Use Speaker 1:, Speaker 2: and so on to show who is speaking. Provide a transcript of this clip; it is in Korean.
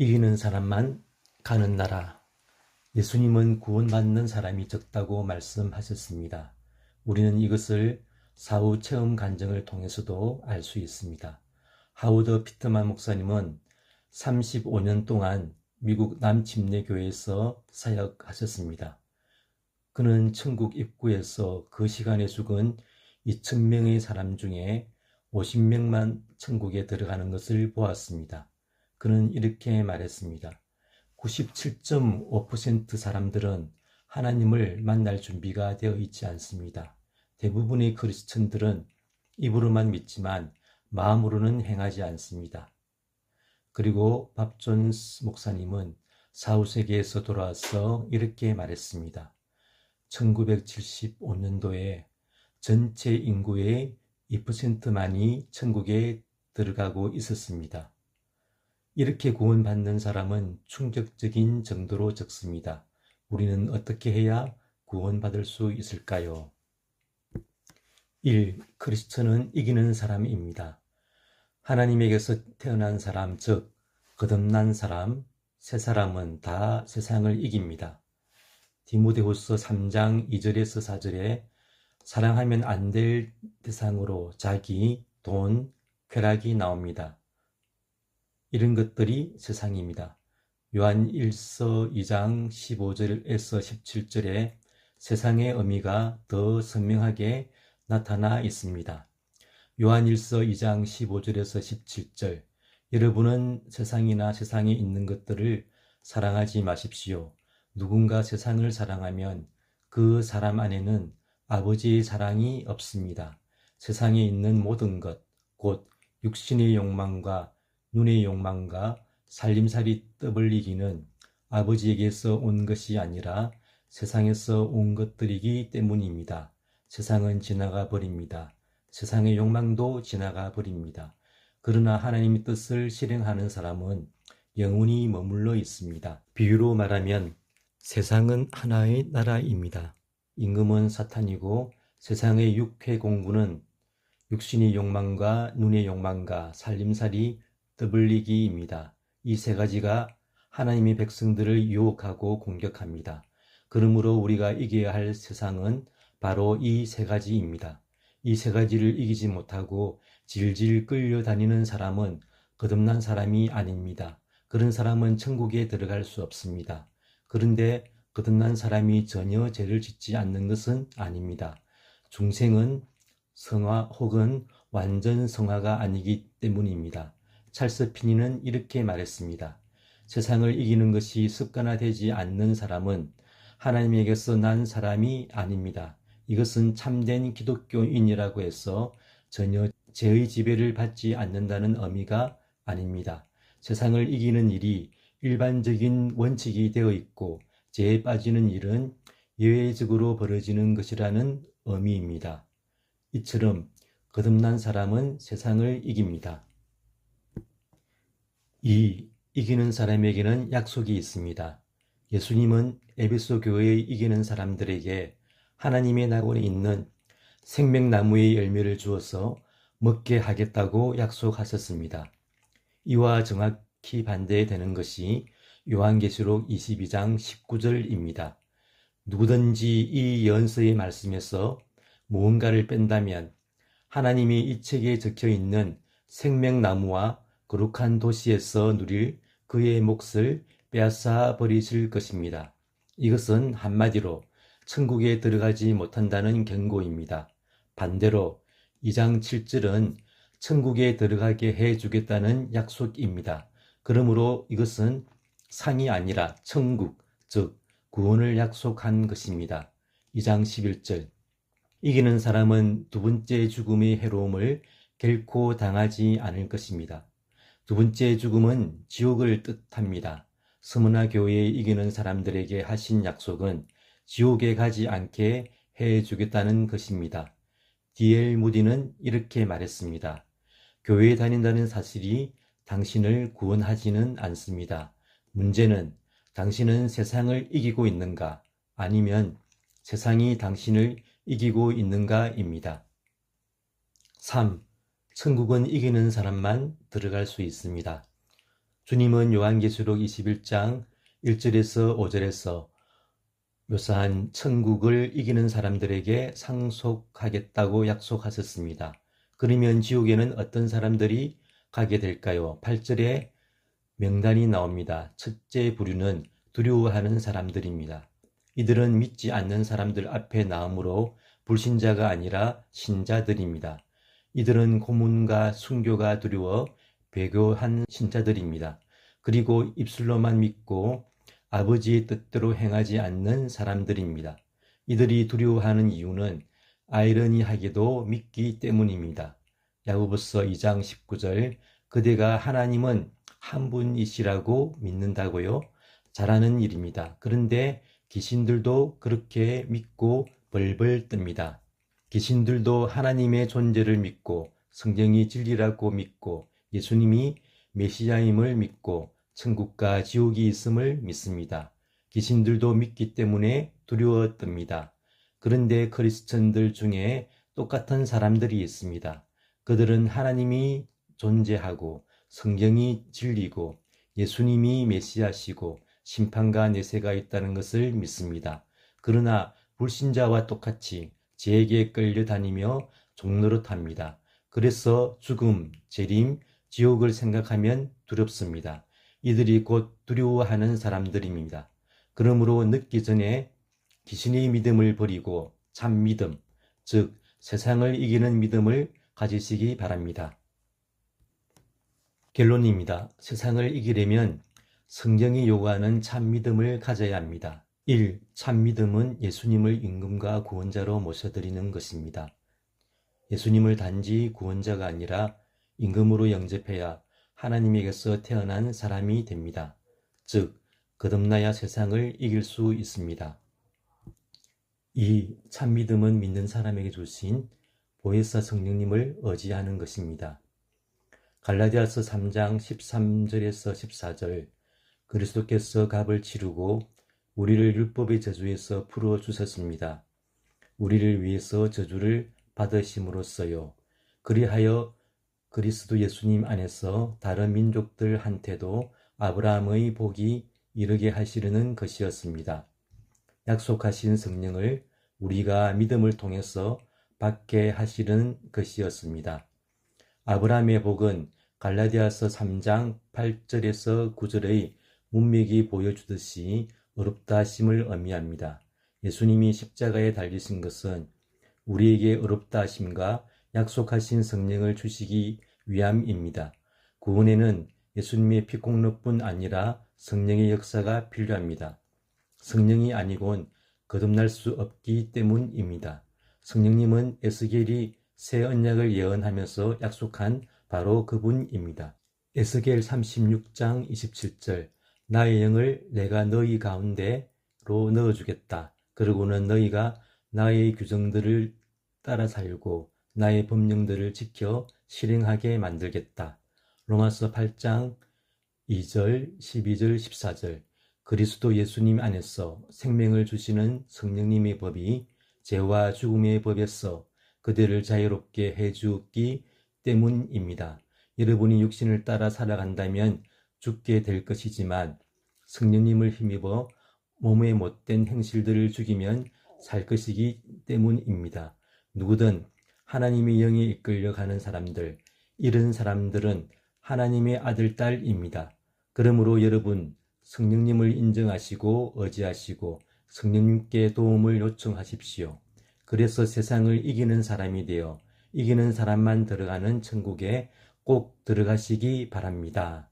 Speaker 1: 이기는 사람만 가는 나라. 예수님은 구원받는 사람이 적다고 말씀하셨습니다. 우리는 이것을 사후 체험 간증을 통해서도 알 수 있습니다. 하우드 피트만 목사님은 35년 동안 미국 남침례교회에서 사역하셨습니다. 그는 천국 입구에서 그 시간에 죽은 2천명의 사람 중에 50명만 천국에 들어가는 것을 보았습니다. 그는 이렇게 말했습니다. 97.5% 사람들은 하나님을 만날 준비가 되어 있지 않습니다. 대부분의 크리스천들은 입으로만 믿지만 마음으로는 행하지 않습니다. 그리고 밥 존스 목사님은 사후세계에서 돌아와서 이렇게 말했습니다. 1975년도에 전체 인구의 2%만이 천국에 들어가고 있었습니다. 이렇게 구원받는 사람은 충격적인 정도로 적습니다. 우리는 어떻게 해야 구원받을 수 있을까요? 1. 크리스천은 이기는 사람입니다. 하나님에게서 태어난 사람, 즉, 거듭난 사람, 새 사람은 다 세상을 이깁니다. 디모데후서 3장 2절에서 4절에 사랑하면 안 될 대상으로 자기, 돈, 쾌락이 나옵니다. 이런 것들이 세상입니다. 요한 1서 2장 15절에서 17절에 세상의 의미가 더 선명하게 나타나 있습니다. 요한 1서 2장 15절에서 17절 여러분은 세상이나 세상에 있는 것들을 사랑하지 마십시오. 누군가 세상을 사랑하면 그 사람 안에는 아버지의 사랑이 없습니다. 세상에 있는 모든 것, 곧 육신의 욕망과 눈의 욕망과 살림살이 떠벌리기는 아버지에게서 온 것이 아니라 세상에서 온 것들이기 때문입니다. 세상은 지나가 버립니다. 세상의 욕망도 지나가 버립니다. 그러나 하나님의 뜻을 실행하는 사람은 영원히 머물러 있습니다. 비유로 말하면 세상은 하나의 나라입니다. 임금은 사탄이고 세상의 육회 공부는 육신의 욕망과 눈의 욕망과 살림살이 떠벌리기입니다. 이 세 가지가 하나님의 백성들을 유혹하고 공격합니다. 그러므로 우리가 이겨야 할 세상은 바로 이 세 가지입니다. 이 세 가지를 이기지 못하고 질질 끌려다니는 사람은 거듭난 사람이 아닙니다. 그런 사람은 천국에 들어갈 수 없습니다. 그런데 거듭난 사람이 전혀 죄를 짓지 않는 것은 아닙니다. 중생은 성화 혹은 완전 성화가 아니기 때문입니다. 찰스 피니는 이렇게 말했습니다. 세상을 이기는 것이 습관화되지 않는 사람은 하나님에게서 난 사람이 아닙니다. 이것은 참된 기독교인이라고 해서 전혀 죄의 지배를 받지 않는다는 의미가 아닙니다. 세상을 이기는 일이 일반적인 원칙이 되어 있고 죄에 빠지는 일은 예외적으로 벌어지는 것이라는 의미입니다. 이처럼 거듭난 사람은 세상을 이깁니다. 이 이기는 사람에게는 약속이 있습니다. 예수님은 에베소 교회의 이기는 사람들에게 하나님의 나원에 있는 생명나무의 열매를 주어서 먹게 하겠다고 약속하셨습니다. 이와 정확히 반대되는 것이 요한계시록 22장 19절입니다. 누구든지 이 연서의 말씀에서 무언가를 뺀다면 하나님이 이 책에 적혀 있는 생명나무와 거룩한 도시에서 누릴 그의 몫을 빼앗아 버리실 것입니다. 이것은 한마디로 천국에 들어가지 못한다는 경고입니다. 반대로 2장 7절은 천국에 들어가게 해 주겠다는 약속입니다. 그러므로 이것은 상이 아니라 천국, 즉 구원을 약속한 것입니다. 2장 11절 이기는 사람은 두 번째 죽음의 해로움을 결코 당하지 않을 것입니다. 두 번째 죽음은 지옥을 뜻합니다. 스무나 교회에 이기는 사람들에게 하신 약속은 지옥에 가지 않게 해 주겠다는 것입니다. 디엘 무디는 이렇게 말했습니다. 교회에 다닌다는 사실이 당신을 구원하지는 않습니다. 문제는 당신은 세상을 이기고 있는가 아니면 세상이 당신을 이기고 있는가입니다. 3. 천국은 이기는 사람만 들어갈 수 있습니다. 주님은 요한계시록 21장 1절에서 5절에서 묘사한 천국을 이기는 사람들에게 상속하겠다고 약속하셨습니다. 그러면 지옥에는 어떤 사람들이 가게 될까요? 8절에 명단이 나옵니다. 첫째 부류는 두려워하는 사람들입니다. 이들은 믿지 않는 사람들 앞에 나음으로 불신자가 아니라 신자들입니다. 이들은 고문과 순교가 두려워 배교한 신자들입니다. 그리고 입술로만 믿고 아버지의 뜻대로 행하지 않는 사람들입니다. 이들이 두려워하는 이유는 아이러니하게도 믿기 때문입니다. 야고보서 2장 19절 그대가 하나님은 한 분이시라고 믿는다고요? 잘하는 일입니다. 그런데 귀신들도 그렇게 믿고 벌벌 뜹니다. 귀신들도 하나님의 존재를 믿고 성경이 진리라고 믿고 예수님이 메시아임을 믿고 천국과 지옥이 있음을 믿습니다. 귀신들도 믿기 때문에 두려웠답니다. 그런데 크리스천들 중에 똑같은 사람들이 있습니다. 그들은 하나님이 존재하고 성경이 진리고 예수님이 메시아시고 심판과 내세가 있다는 것을 믿습니다. 그러나 불신자와 똑같이 죄에게 끌려 다니며 종노릇합니다. 그래서 죽음, 재림, 지옥을 생각하면 두렵습니다. 이들이 곧 두려워하는 사람들입니다. 그러므로 늦기 전에 귀신의 믿음을 버리고 참 믿음, 즉 세상을 이기는 믿음을 가지시기 바랍니다. 결론입니다. 세상을 이기려면 성경이 요구하는 참 믿음을 가져야 합니다. 1. 참 믿음은 예수님을 임금과 구원자로 모셔드리는 것입니다. 예수님을 단지 구원자가 아니라 임금으로 영접해야 하나님에게서 태어난 사람이 됩니다. 즉, 거듭나야 세상을 이길 수 있습니다. 이 참믿음은 믿는 사람에게 주신 보혜사 성령님을 의지하는 것입니다. 갈라디아서 3장 13절에서 14절 그리스도께서 값을 치르고 우리를 율법의 저주에서 풀어 주셨습니다. 우리를 위해서 저주를 받으심으로써요. 그리하여 그리스도 예수님 안에서 다른 민족들한테도 아브라함의 복이 이르게 하시려는 것이었습니다. 약속하신 성령을 우리가 믿음을 통해서 받게 하시는 것이었습니다. 아브라함의 복은 갈라디아서 3장 8절에서 9절의 문맥이 보여주듯이 어렵다 하심을 의미합니다. 예수님이 십자가에 달리신 것은 우리에게 어렵다 하심과 약속하신 성령을 주시기 위함입니다. 구원에는 예수님의 피공로뿐 아니라 성령의 역사가 필요합니다. 성령이 아니곤 거듭날 수 없기 때문입니다. 성령님은 에스겔이 새 언약을 예언하면서 약속한 바로 그분입니다. 에스겔 36장 27절 나의 영을 내가 너희 가운데로 넣어주겠다. 그러고는 너희가 나의 규정들을 따라 살고 나의 법령들을 지켜 실행하게 만들겠다. 로마서 8장 2절, 12절, 14절 그리스도 예수님 안에서 생명을 주시는 성령님의 법이 죄와 죽음의 법에서 그들을 자유롭게 해주기 때문입니다. 여러분이 육신을 따라 살아간다면 죽게 될 것이지만 성령님을 힘입어 몸의 못된 행실들을 죽이면 살 것이기 때문입니다. 누구든 하나님의 영에 이끌려 가는 사람들, 이런 사람들은 하나님의 아들, 딸입니다. 그러므로 여러분, 성령님을 인정하시고 의지하시고 성령님께 도움을 요청하십시오. 그래서 세상을 이기는 사람이 되어 이기는 사람만 들어가는 천국에 꼭 들어가시기 바랍니다.